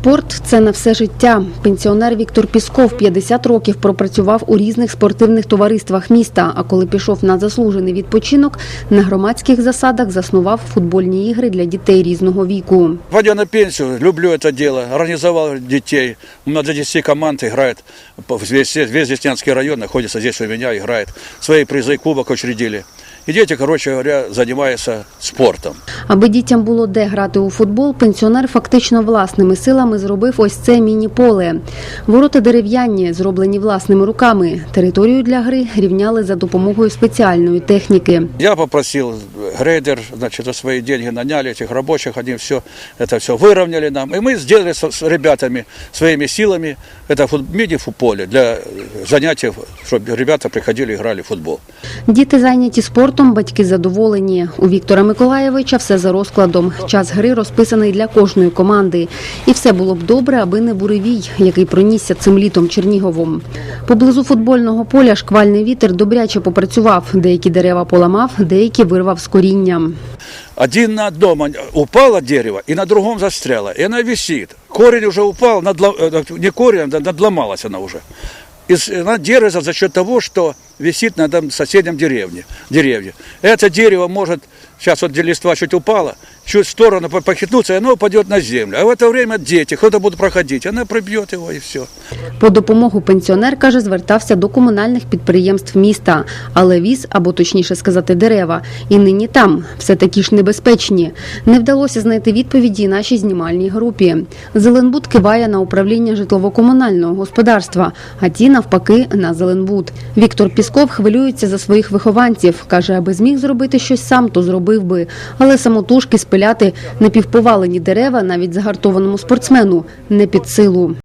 Спорт це на все життя. Пенсіонер Віктор Пісков 50 років пропрацював у різних спортивних товариствах міста. А коли пішов на заслужений відпочинок, на громадських засадах заснував футбольні ігри для дітей різного віку. Пойдя на пенсию, люблю это дело. Организовал детей. У меня до 10 команд играет. Весь, Деснянский район находится здесь у меня, играет. Свои призы кубок учредили. И дети, короче говоря, занимаются спортом. Аби дітям було де грати у футбол, пенсіонер фактично власними силами зробив ось це міні-поле. Ворота дерев'яні, зроблені власними руками. Територію для гри рівняли за допомогою спеціальної техніки. Я попросил грейдер, значит, за свои деньги наняли этих рабочих, они все, это все выровняли нам. И мы сделали с, с ребятами своими силами это фут, мини-поле для э, занятий, чтобы ребята приходили и играли в футбол. Діти зайняті спортом, батьки задоволені. У Віктора Миколаєвича все за розкладом. Час гри розписаний для кожної команди. І все було б добре, аби не буревій, який пронісся цим літом Черніговом. Поблизу футбольного поля шквальний вітер добряче попрацював. Деякі дерева поламав, деякі вирвав з корінням. Один на он- упало дерево и на другом застряло. И она висит. Корень уже упал, надла- э, не корень, а надломалась она уже. И она держится за счет того, что висит на этом соседнем деревне, деревне. Это дерево может, сейчас вот листва чуть упала, чуть в сторону похитнуться, и оно упадет на землю. А в это время дети, кто-то будет проходить, она пробьет его и все. По допомогу пенсіонер каже, звертався до комунальних підприємств міста, але віз, або точніше сказати, дерева, і нині там все такі ж небезпечні. Не вдалося знайти відповіді нашій знімальній групі. Зеленбуд киває на управління житлово-комунального господарства, а ті навпаки на Зеленбуд. Віктор Пісков хвилюється за своїх вихованців. каже, аби зміг зробити щось сам, то зробив би. Але самотужки спиляти напівповалені дерева навіть загартованому спортсмену не під силу.